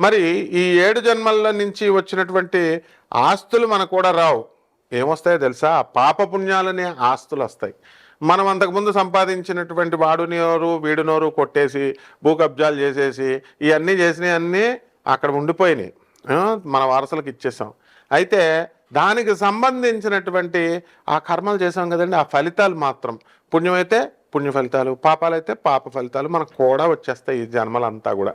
మరి ఈ ఏడు జన్మల నుంచి వచ్చినటువంటి ఆస్తులు మనకు కూడా రావు. ఏమొస్తాయో తెలుసా? పాపపుణ్యాలనే ఆస్తులు వస్తాయి మనం అంతకుముందు సంపాదించినటువంటి వాడు నోరు వీడు నోరు కొట్టేసి భూ కబ్జాలు చేసేసి ఇవన్నీ చేసినవన్నీ అక్కడ ఉండిపోయినాయి. మన వారసులకు ఇచ్చేసాం. అయితే దానికి సంబంధించినటువంటి ఆ కర్మలు చేసాం కదండి. ఆ ఫలితాలు మాత్రం పుణ్యమైతే పుణ్య ఫలితాలు పాపాలైతే పాప ఫలితాలు మనకు కూడా వచ్చేస్తాయి ఈ జన్మలంతా కూడా.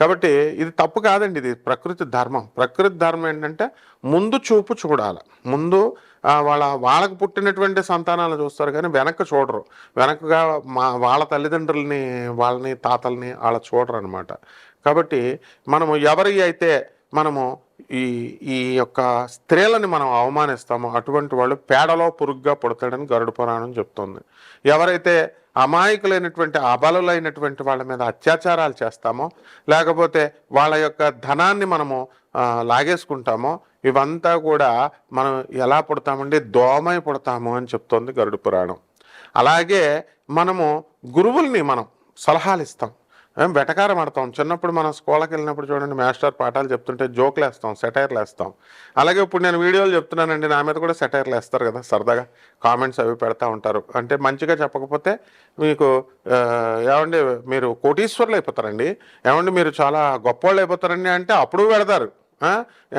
కాబట్టి ఇది తప్పు కాదండి ఇది ప్రకృతి ధర్మం. ప్రకృతి ధర్మం ఏంటంటే ముందు చూపు చూడాలి. ముందు వాళ్ళ వాళ్ళకు పుట్టినటువంటి సంతానాలు చూస్తారు కానీ వెనక్కి చూడరు. వెనకగా మా వాళ్ళ తల్లిదండ్రులని వాళ్ళని తాతల్ని వాళ్ళ చూడరు అనమాట కాబట్టి మనము ఎవరి అయితే మనము ఈ ఈ యొక్క స్త్రీలని మనం అవమానిస్తామో అటువంటి వాళ్ళు పేడలో పురుగ్గా పుడతాడని గరుడ పురాణం చెప్తుంది. ఎవరైతే అమాయకులైనటువంటి అబలులైనటువంటి వాళ్ళ మీద అత్యాచారాలు చేస్తామో లేకపోతే వాళ్ళ యొక్క ధనాన్ని మనము లాగేసుకుంటామో ఇవంతా కూడా మనం ఎలా పుడతామండి? దోమై పుడతాము అని చెప్తోంది గరుడ పురాణం. అలాగే మనము గురువుల్ని మనం సలహాలు ఇస్తాం మేము వెటకారం ఆడతాం. చిన్నప్పుడు మనం స్కూల్కి వెళ్ళినప్పుడు చూడండి మాస్టర్ పాఠాలు చెప్తుంటే జోకులు వేస్తాం సెటైర్లు వేస్తాం. అలాగే ఇప్పుడు నేను వీడియోలు చెప్తున్నానండి నా మీద కూడా సెటైర్లు వేస్తారు కదా సరదాగా కామెంట్స్ అవి పెడతా ఉంటారు. అంటే మంచిగా చెప్పకపోతే మీకు ఏమండి మీరు కోటీశ్వర్లు అయిపోతారండి. ఏమండి మీరు చాలా గొప్పవాళ్ళు అయిపోతారండి అంటే అప్పుడు పెడతారు.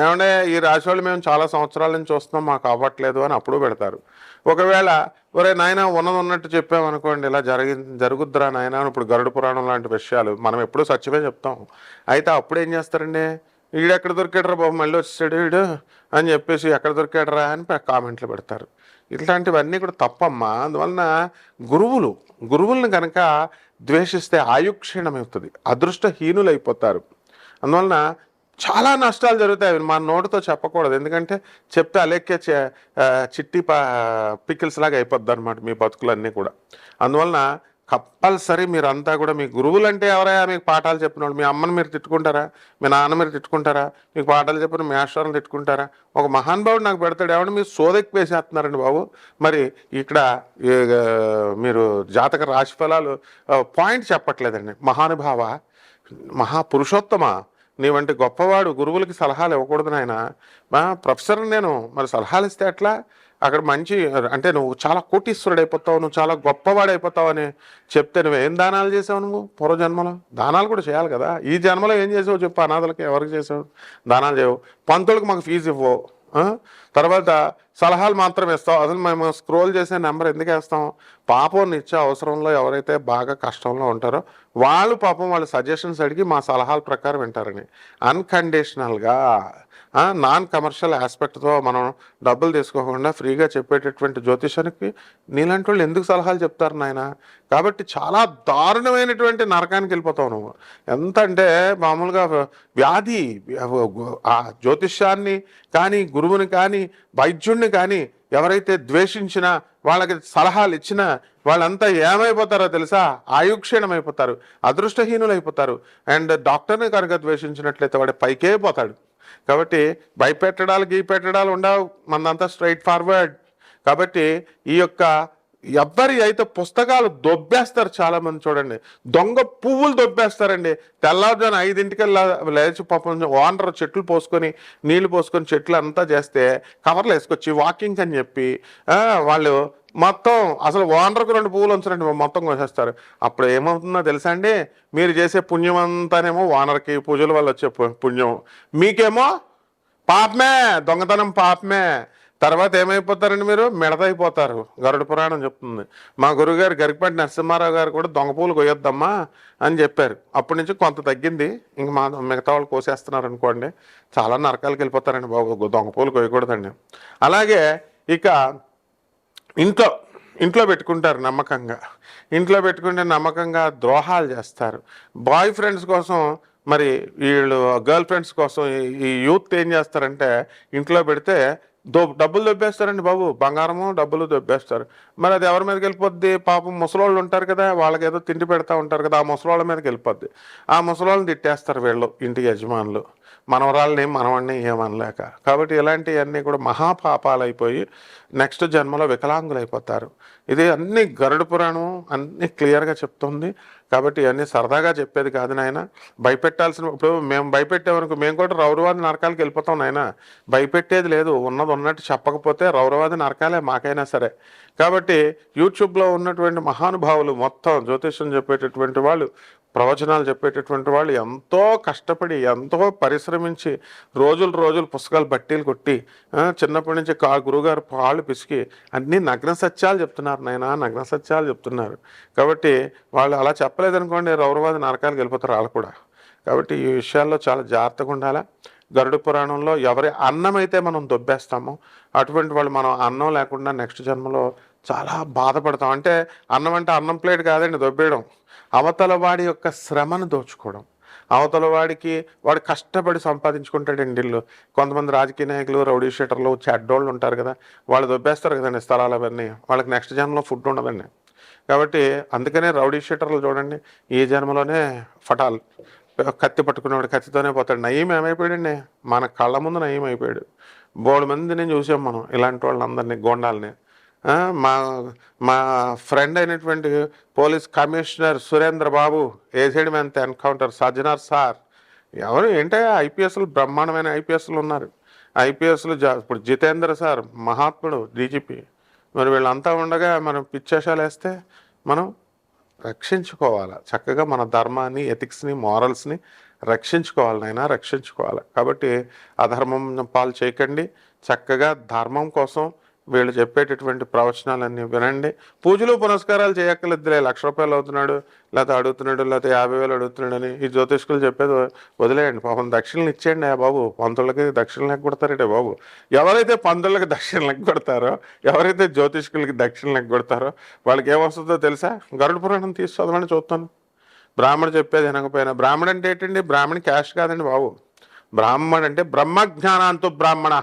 ఏమంటే ఈ రాశి వాళ్ళు మేము చాలా సంవత్సరాల నుంచి చూస్తున్నాం మాకు అవ్వట్లేదు అని అప్పుడు పెడతారు. ఒకవేళ ఒరే నాయన ఉన్నది ఉన్నట్టు చెప్పామనుకోండి ఇలా జరిగి జరుగుద్దురా నాయన అని ఇప్పుడు గరుడ పురాణం లాంటి విషయాలు మనం ఎప్పుడూ సత్యమే చెప్తాం. అయితే అప్పుడు ఏం చేస్తారండి? వీడు ఎక్కడ దొరికాడరా బాబు మళ్ళీ వచ్చాడు వీడు అని చెప్పేసి ఎక్కడ దొరికాడరా అని కామెంట్లు పెడతారు. ఇట్లాంటివన్నీ కూడా తప్పమ్మా. అందువలన గురువులు గురువులను కనుక ద్వేషిస్తే ఆయుక్షీణమవుతుంది అదృష్టహీనులు అయిపోతారు అందువలన చాలా నష్టాలు జరుగుతాయి అవి మన నోటితో చెప్పకూడదు. ఎందుకంటే చెప్తే అలెక్కే చే- చిట్టి పా పికిల్స్ లాగా అయిపోద్ది అనమాట మీ బతుకులన్నీ కూడా. అందువలన కంపల్సరీ మీరంతా కూడా మీ గురువులు అంటే ఎవరైనా మీకు పాఠాలు చెప్పిన మీ అమ్మని మీరు తిట్టుకుంటారా? మీ నాన్న మీరు తిట్టుకుంటారా? మీకు పాఠాలు చెప్పిన మీ ఆశ్వరం తిట్టుకుంటారా? ఒక మహానుభావుడు నాకు పెడతాడు. ఏమన్నా మీరు సోదెక్కి వేసేస్తున్నారండి బాబు? మరి ఇక్కడ మీరు జాతక రాశి ఫలాలు పాయింట్ చెప్పట్లేదండి. మహానుభావ మహాపురుషోత్తమ నీవంటి గొప్పవాడు గురువులకి సలహాలు ఇవ్వకూడదు నాయన. మా ప్రొఫెసర్ నేను మరి సలహాలు ఇస్తే ఎట్లా? అక్కడ మంచి అంటే నువ్వు చాలా కోటీశ్వరుడు అయిపోతావు నువ్వు చాలా గొప్పవాడు అయిపోతావు అని చెప్తే నువ్వేం దానాలు చేసావు నువ్వు పూర్వజన్మలో? దానాలు కూడా చేయాలి కదా. ఈ జన్మలో ఏం చేసావు చెప్పు అనాథలకి ఎవరికి చేసావు? దానాలు చేయవు. పంతులకు మాకు ఫీజు ఇవ్వవు తర్వాత సలహాలు మాత్రం ఇస్తాం అసలు మేము స్క్రోల్ చేసే నెంబర్ ఎందుకు వేస్తాం? పాపం ఇచ్చే అవసరంలో ఎవరైతే బాగా కష్టంలో ఉంటారో వాళ్ళు పాపం వాళ్ళ సజెషన్స్ అడిగి మా సలహాల ప్రకారం వింటారని అన్కండిషనల్గా నాన్ కమర్షియల్ ఆస్పెక్ట్తో మనం డబ్బులు తీసుకోకుండా ఫ్రీగా చెప్పేటటువంటి జ్యోతిషానికి నీలాంటి వాళ్ళు ఎందుకు సలహాలు చెప్తారు నాయన? కాబట్టి చాలా దారుణమైనటువంటి నరకానికి వెళ్ళిపోతావు నువ్వు. ఎంత అంటే మామూలుగా వ్యాధి ఆ జ్యోతిష్యాన్ని కానీ గురువుని కానీ వైద్యుడిని కానీ ఎవరైతే ద్వేషించినా వాళ్ళకి సలహాలు ఇచ్చినా వాళ్ళంతా ఏమైపోతారో తెలుసా? ఆయుక్షీణమైపోతారు అదృష్టహీనులు అయిపోతారు అండ్ డాక్టర్ని కనుక ద్వేషించినట్లయితే వాడు పైకే పోతాడు. కాబట్టి భయపెట్టడాలు గీ పెట్టడాలు ఉండవు. మనంతా స్ట్రైట్ ఫార్వర్డ్ కాబట్టి ఈ యొక్క ఎవ్వరి అయితే పుస్తకాలు దొబ్బేస్తారు చాలామంది చూడండి. దొంగ పువ్వులు దొబ్బేస్తారండి. తెల్లవారుజాను ఐదింటికి లేచి పాపం ఓనర్ చెట్లు పోసుకొని నీళ్ళు పోసుకొని చెట్లు అంతా చేస్తే కవర్లు వేసుకొచ్చి వాకింగ్ అని చెప్పి వాళ్ళు మొత్తం అసలు ఓనర్కు రెండు పువ్వులు ఉంచరండి మొత్తం కోసేస్తారు. అప్పుడు ఏమవుతుందో తెలుసా అండి? మీరు చేసే పుణ్యం అంతానేమో ఓనర్కి పూజల వల్ల వచ్చే పుణ్యం. మీకేమో పాపమే దొంగతనం పాపమే. తర్వాత ఏమైపోతారండి మీరు? మిడతైపోతారు. గరుడ పురాణం చెప్తుంది. మా గురుగారు గరికపాటి నరసింహారావు గారు కూడా దొంగ పూలు కొయ్యొద్దమ్మా అని చెప్పారు. అప్పటి నుంచి కొంత తగ్గింది. ఇంక మా మిగతా వాళ్ళు కోసేస్తున్నారు అనుకోండి. చాలా నరకాలకు వెళ్ళిపోతారండి బాబు. దొంగ పూలు కొయ్యకూడదండి. అలాగే ఇక ఇంట్లో ఇంట్లో పెట్టుకుంటారు నమ్మకంగా. ఇంట్లో పెట్టుకుంటే నమ్మకంగా ద్రోహాలు చేస్తారు. బాయ్ ఫ్రెండ్స్ కోసం మరి వీళ్ళు గర్ల్ ఫ్రెండ్స్ కోసం ఈ- యూత్ ఏం చేస్తారంటే ఇంట్లో పెడితే దో డబ్బులు దొబ్బేస్తారండి బాబు. బంగారము డబ్బులు దొబ్బేస్తారు. మరి అది ఎవరి మీదకి వెళ్ళిపోద్ది? పాపం ముసలోళ్ళు ఉంటారు కదా వాళ్ళకి ఏదో తిండి పెడతా ఉంటారు కదా ఆ ముసలోళ్ళ మీదకి వెళ్ళిపోద్ది. ఆ ముసలోళ్ళని తిట్టేస్తారు వీళ్ళు ఇంటి యజమానులు. మనవరాళ్ళని మనవాడిని ఏమనలేక. కాబట్టి ఇలాంటివన్నీ కూడా మహాపాపాలు అయిపోయి నెక్స్ట్ జన్మలో వికలాంగులు అయిపోతారు ఇది అన్ని గరుడ పురాణం అన్ని క్లియర్గా చెప్తుంది. కాబట్టి ఇవన్నీ సరదాగా చెప్పేది కాదు నాయన. భయపెట్టాల్సిన ఇప్పుడు మేము భయపెట్టేవరకు మేము కూడా రౌరవాది నరకాలకు వెళ్ళిపోతాం నాయన. భయపెట్టేది లేదు. ఉన్నది ఉన్నట్టు చెప్పకపోతే రౌరవాది నరకాలే మాకైనా సరే. కాబట్టి యూట్యూబ్లో ఉన్నటువంటి మహానుభావులు మొత్తం జ్యోతిష్యం చెప్పేటటువంటి వాళ్ళు ప్రవచనాలు చెప్పేటటువంటి వాళ్ళు ఎంతో కష్టపడి ఎంతో పరిశ్రమించి రోజులు రోజులు పుస్తకాలు బట్టీలు కొట్టి చిన్నప్పటి నుంచి కా గురుగారు పాళ్ళు పిసికి అన్ని నగ్న సత్యాలు చెప్తున్నారు నాయన నగ్న సత్యాలు చెప్తున్నారు. కాబట్టి వాళ్ళు అలా చెప్పలేదనుకోండి రౌరవాది నరకాలకు వెళ్ళిపోతారు వాళ్ళు కూడా. కాబట్టి ఈ విషయాల్లో చాలా జాగ్రత్తగా ఉండాలా. గరుడ పురాణంలో ఎవరి అన్నం అయితే మనం దొబ్బేస్తామో అటువంటి వాళ్ళు మనం అన్నం లేకుండా నెక్స్ట్ జన్మలో చాలా బాధపడతాం. అంటే అన్నం అంటే అన్నం ప్లేట్ కాదండి దొబ్బేయడం. అవతల వాడి యొక్క శ్రమను దోచుకోవడం. అవతల వాడికి వాడు కష్టపడి సంపాదించుకుంటాడండి ఇల్లు. కొంతమంది రాజకీయ నాయకులు రౌడీ షీటర్లు చెడ్డోళ్ళు ఉంటారు కదా వాళ్ళు దొబ్బేస్తారు కదండి స్థలాలు అవన్నీ. వాళ్ళకి నెక్స్ట్ జన్మలో ఫుడ్ ఉండదండి. కాబట్టి అందుకనే రౌడీ షీటర్లు చూడండి ఈ జన్మలోనే ఫటాల్. కత్తి పట్టుకునేవాడు కత్తితోనే పోతాడు. నయం ఏమైపోయాడండి? మన కళ్ళ ముందు నయం అయిపోయాడు. బోడు నేను చూసాం మనం ఇలాంటి వాళ్ళందరినీ గోండాలని. మా మా ఫ్రెండ్ అయినటువంటి పోలీస్ కమిషనర్ సురేంద్ర బాబు ఏసైడ్ మెంత్ ఎన్కౌంటర్ సజ్జనార్ సార్. ఎవరు? ఏంటో ఐపీఎస్లు బ్రహ్మాండమైన ఐపీఎస్లు ఉన్నారు. ఐపీఎస్లు జా ఇప్పుడు జితేంద్ర సార్ మహాత్ముడు డీజీపీ మరి వీళ్ళంతా ఉండగా మనం పిచ్చేషాలు వేస్తే మనం రక్షించుకోవాలి? చక్కగా మన ధర్మాన్ని ఎథిక్స్ని మారల్స్ని రక్షించుకోవాలి నైనా రక్షించుకోవాలి. కాబట్టి అధర్మం పాలు చేయకండి. చక్కగా ధర్మం కోసం వీళ్ళు చెప్పేటటువంటి ప్రవచనాలన్నీ వినండి. పూజలు పునస్కారాలు చేయక్కర్లేదులే. లక్ష రూపాయలు అవుతున్నాడు లేకపోతే అడుగుతున్నాడు లేకపోతే యాభై వేలు అడుగుతున్నాడని ఈ జ్యోతిష్కులు చెప్పేది వదిలేయండి. పాపం దక్షిణలు ఇచ్చేయండి ఆ బాబు. పంతులకి దక్షిణ లెక్క కొడతారంటే బాబు. ఎవరైతే పంతులకి దక్షిణ లెక్క కొడతారో ఎవరైతే జ్యోతిష్కులకి దక్షిణ లెక్క కొడతారో వాళ్ళకి ఏమొస్తుందో తెలుసా? గరుడ పురాణం తీసి చదవని చూస్తాను. బ్రాహ్మణుడు చెప్పేది వినకపోయినా. బ్రాహ్మడు అంటే ఏంటండి? బ్రాహ్మణి క్యాష్ కాదండి బాబు. బ్రాహ్మణ్ అంటే బ్రహ్మజ్ఞానాంతో బ్రాహ్మణ.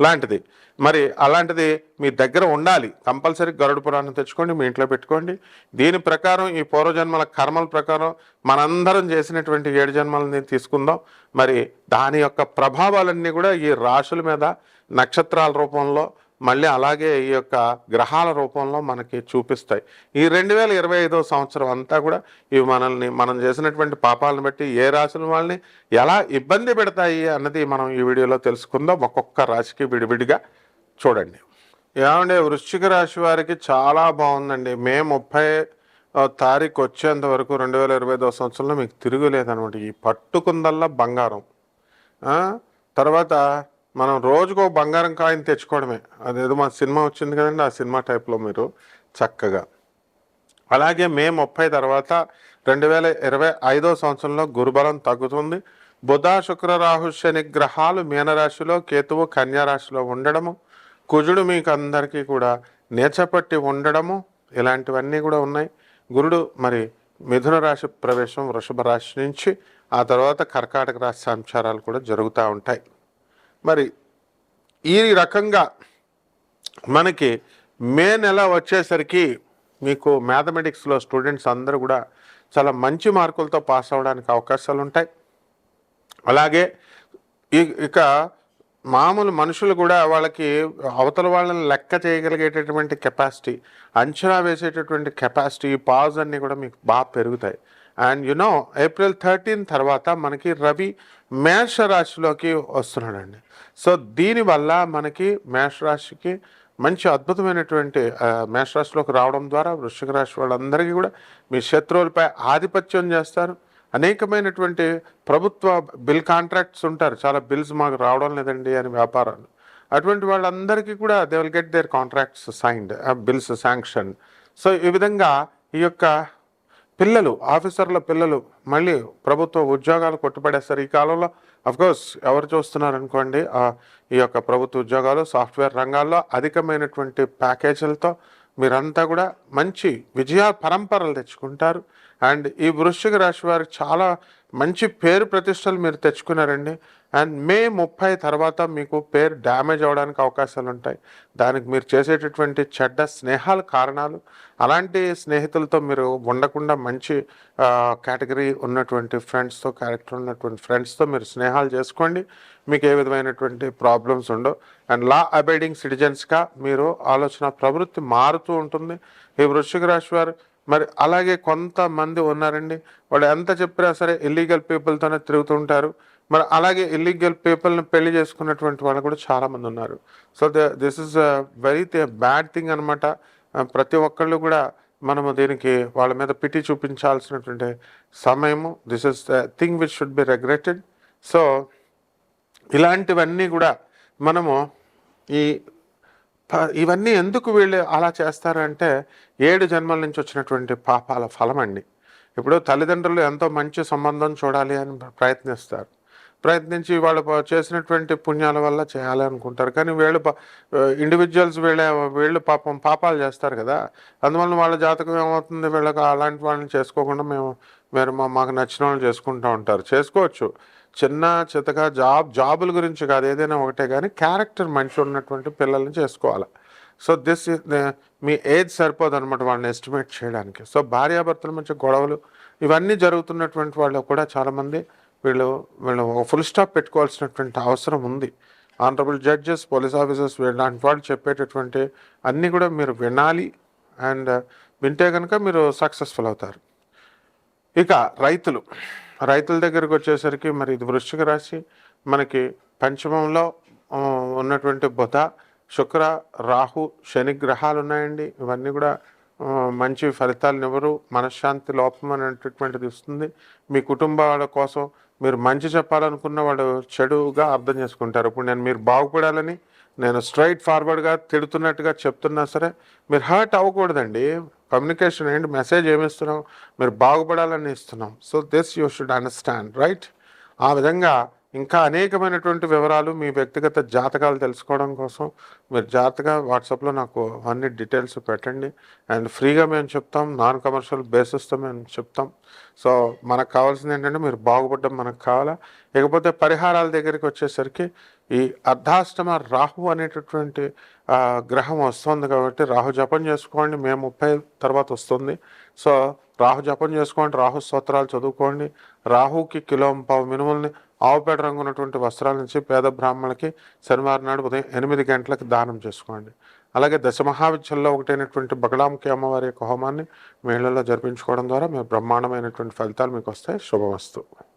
లాంటిది. మరి అలాంటిది మీ దగ్గర ఉండాలి. కంపల్సరీ గరుడ పురాణం తెచ్చుకోండి మీ ఇంట్లో పెట్టుకోండి. దీని ప్రకారం ఈ పూర్వజన్మల కర్మల ప్రకారం మనందరం చేసినటువంటి ఏడు జన్మలని తీసుకుందాం. మరి దాని యొక్క ప్రభావాలన్నీ కూడా ఈ రాశుల మీద నక్షత్రాల రూపంలో మళ్ళీ అలాగే ఈ యొక్క గ్రహాల రూపంలో మనకి చూపిస్తాయి. ఈ రెండు వేల ఇరవై ఐదో సంవత్సరం అంతా కూడా ఇవి మనల్ని మనం చేసినటువంటి పాపాలను బట్టి ఏ రాశుల వాళ్ళని ఎలా ఇబ్బంది పెడతాయి అన్నది మనం ఈ వీడియోలో తెలుసుకుందాం. ఒక్కొక్క రాశికి విడివిడిగా చూడండి. ఏమంటే వృశ్చిక రాశి వారికి చాలా బాగుందండి. మే ముప్పై తారీఖు వచ్చేంత వరకు రెండు వేల ఇరవై ఐదో సంవత్సరంలో మీకు తిరుగులేదనమాట ఈ పట్టుకుందల్లా బంగారం. తర్వాత మనం రోజుకో బంగారం కాయని తెచ్చుకోవడమే. అదేదో మా సినిమా వచ్చింది కదండి ఆ సినిమా టైప్లో మీరు చక్కగా. అలాగే మే ముప్పై తర్వాత రెండు వేల ఇరవై ఐదో సంవత్సరంలో గురుబలం తగ్గుతుంది. బుధ శుక్ర రాహు శని గ్రహాలు మీనరాశిలో కేతువు కన్యారాశిలో ఉండడము కుజుడు మీకు అందరికీ కూడా నేచపట్టి ఉండడము ఇలాంటివన్నీ కూడా ఉన్నాయి. గురుడు మరి మిథున రాశి ప్రవేశం వృషభ రాశి నుంచి ఆ తర్వాత కర్కాటక రాశి సంచారాలు కూడా జరుగుతూ ఉంటాయి. మరి ఈ రకంగా మనకి మే నెల వచ్చేసరికి మీకు మ్యాథమెటిక్స్లో స్టూడెంట్స్ అందరూ కూడా చాలా మంచి మార్కులతో పాస్ అవ్వడానికి అవకాశాలు ఉంటాయి. అలాగే ఇక మామూలు మనుషులు కూడా వాళ్ళకి అవతల వాళ్ళని లెక్క చేయగలిగేటటువంటి కెపాసిటీ అంచనా వేసేటటువంటి కెపాసిటీ పాజ్ అన్నీ కూడా మీకు బాగా పెరుగుతాయి. అండ్ యునో ఏప్రిల్ థర్టీన్ తర్వాత మనకి రవి మేష రాశిలోకి వస్తున్నాడండి సో దీనివల్ల మనకి మేష రాశికి మంచి అద్భుతమైనటువంటి మేషరాశిలోకి రావడం ద్వారా వృషిక రాశి వాళ్ళందరికీ కూడా మీ శత్రువులపై ఆధిపత్యం చేస్తారు. అనేకమైనటువంటి ప్రభుత్వ బిల్ కాంట్రాక్ట్స్ ఉంటారు. చాలా బిల్స్ మాకు రావడం లేదండి అని వ్యాపారాలు. అటువంటి వాళ్ళందరికీ కూడా they will get their contracts signed bills sanction so ఈ విధంగా ఈ యొక్క పిల్లలు ఆఫీసర్ల పిల్లలు మళ్ళీ ప్రభుత్వ ఉద్యోగాలు కొట్టుపడేస్తారు. ఈ కాలంలో అఫ్కోర్స్ ఎవరు చూస్తున్నారు అనుకోండి ఈ యొక్క ప్రభుత్వ ఉద్యోగాలు సాఫ్ట్వేర్ రంగాల్లో అధికమైనటువంటి ప్యాకేజీలతో మీరంతా కూడా మంచి విజయ పరంపరలు తెచ్చుకుంటారు. అండ్ ఈ వృశ్చిక రాశి వారికి చాలా మంచి పేరు ప్రతిష్టలు మీరు తెచ్చుకున్నారండి. అండ్ మే ముప్పై తర్వాత మీకు పేరు డ్యామేజ్ అవడానికి అవకాశాలు ఉంటాయి. దానికి మీరు చేసేటటువంటి చెడ్డ స్నేహాల కారణాలు అలాంటి స్నేహితులతో మీరు ఉండకుండా మంచి కేటగిరీ ఉన్నటువంటి ఫ్రెండ్స్తో క్యారెక్టర్ ఉన్నటువంటి ఫ్రెండ్స్తో మీరు స్నేహాలు చేసుకోండి. మీకు ఏ విధమైనటువంటి ప్రాబ్లమ్స్ ఉండవు. అండ్ లా అబైడింగ్ సిటిజన్స్గా మీరు ఆలోచన ప్రవృత్తి మారుతూ ఉంటుంది. ఈ వృశ్చిక రాశి వారు మరి అలాగే కొంతమంది ఉన్నారండి. వాళ్ళు ఎంత చెప్పినా సరే ఇల్లీగల్ పీపుల్తోనే తిరుగుతుంటారు మరి అలాగే ఇల్లీగల్ పీపుల్ని పెళ్ళి చేసుకున్నటువంటి వాళ్ళు కూడా చాలామంది ఉన్నారు. So this is very bad thing అనమాట ప్రతి ఒక్కళ్ళు కూడా మనము దీనికి వాళ్ళ మీద పిటి చూపించాల్సినటువంటి సమయము this is the thing which should be regretted so ఇలాంటివన్నీ కూడా మనము ఈ ప- ఇవన్నీ ఎందుకు వీళ్ళు అలా చేస్తారంటే ఏడు జన్మల నుంచి వచ్చినటువంటి పాపాల ఫలం అండి ఇప్పుడు తల్లిదండ్రులు ఎంతో మంచి సంబంధం చూడాలి అని ప్రయత్నిస్తారు. ప్రయత్నించి వాళ్ళు చేసినటువంటి పుణ్యాల వల్ల చేయాలి అనుకుంటారు. కానీ వీళ్ళు ఇండివిజువల్స్ వీళ్ళ వీళ్ళు పాపం పాపాలు చేస్తారు కదా. అందువల్ల వాళ్ళ జాతకం ఏమవుతుంది? వీళ్ళకి అలాంటి వాళ్ళని చేసుకోకుండా మేము మీరు మా మాకు నచ్చిన వాళ్ళు చేసుకుంటూ ఉంటారు. చేసుకోవచ్చు. చిన్న చితక జాబ్ జాబుల గురించి కాదు. ఏదైనా ఒకటే కానీ క్యారెక్టర్ మంచి ఉన్నటువంటి పిల్లల్ని చేసుకోవాలి. సో దిస్ మీ ఏజ్ సరిపోదు అనమాట వాళ్ళని ఎస్టిమేట్ చేయడానికి. సో భార్యాభర్తల మధ్య గొడవలు ఇవన్నీ జరుగుతున్నటువంటి వాళ్ళు కూడా చాలామంది వీళ్ళు వీళ్ళు ఒక ఫుల్ స్టాప్ పెట్టుకోవాల్సినటువంటి అవసరం ఉంది. ఆనరబుల్ జడ్జెస్ పోలీస్ ఆఫీసర్స్ వీళ్ళంటి వాళ్ళు చెప్పేటటువంటి అన్నీ కూడా మీరు వినాలి అండ్ uh, వింటే కనుక మీరు సక్సెస్ఫుల్ అవుతారు. ఇక రైతులు రైతుల దగ్గరకు వచ్చేసరికి మరి ఇది వృశ్చిక రాశి. మనకి పంచమంలో ఉన్నటువంటి బుధ శుక్ర రాహు శని గ్రహాలు ఉన్నాయండి. ఇవన్నీ కూడా మంచి ఫలితాలు ఇవ్వరు మనశ్శాంతి లోపం అనేటటువంటిది ఇస్తుంది మీ కుటుంబాల కోసం మీరు మంచి చెప్పాలనుకున్న వాళ్ళు చెడుగా అర్థం చేసుకుంటారు. ఇప్పుడు నేను మీరు బాగుపడాలని నేను స్ట్రైట్ ఫార్వర్డ్గా తిడుతున్నట్టుగా చెప్తున్నా సరే మీరు హర్ట్ అవ్వకూడదండి. కమ్యూనికేషన్ ఏంటి? మెసేజ్ ఏమిస్తున్నాం మీరు బాగుపడాలని ఇస్తున్నాం. So this you should understand right ఆ విధంగా ఇంకా అనేకమైనటువంటి వివరాలు మీ వ్యక్తిగత జాతకాలు తెలుసుకోవడం కోసం మీరు జాతక వాట్సాప్లో నాకు అన్ని డీటెయిల్స్ పెట్టండి. అండ్ ఫ్రీగా మేము చెప్తాం నాన్ కమర్షియల్ బేసిస్తో మేము చెప్తాం. సో మనకు కావాల్సింది ఏంటంటే మీరు బాగుపడడం మనకు కావాలా. ఇకపోతే పరిహారాల దగ్గరికి వచ్చేసరికి ఈ అర్ధాష్టమ రాహు అనేటటువంటి గ్రహం వస్తుంది కాబట్టి రాహు జపం చేసుకోండి. మే ముప్పై తర్వాత వస్తుంది. సో రాహు జపం చేసుకోండి రాహు స్తోత్రాలు చదువుకోండి. రాహుకి కిలో పావు మినుముల్ని ఆవుపేట రంగు ఉన్నటువంటి వస్త్రాల నుంచి పేద బ్రాహ్మణులకి శనివారం నాడు ఉదయం ఎనిమిది గంటలకు దానం చేసుకోండి. అలాగే దశమహావిద్యల్లో ఒకటైనటువంటి బగడాముఖి అమ్మవారి యొక్క హోమాన్ని మీ జరిపించుకోవడం ద్వారా మీ బ్రహ్మాండమైనటువంటి ఫలితాలు మీకు వస్తాయి. శుభవస్తువు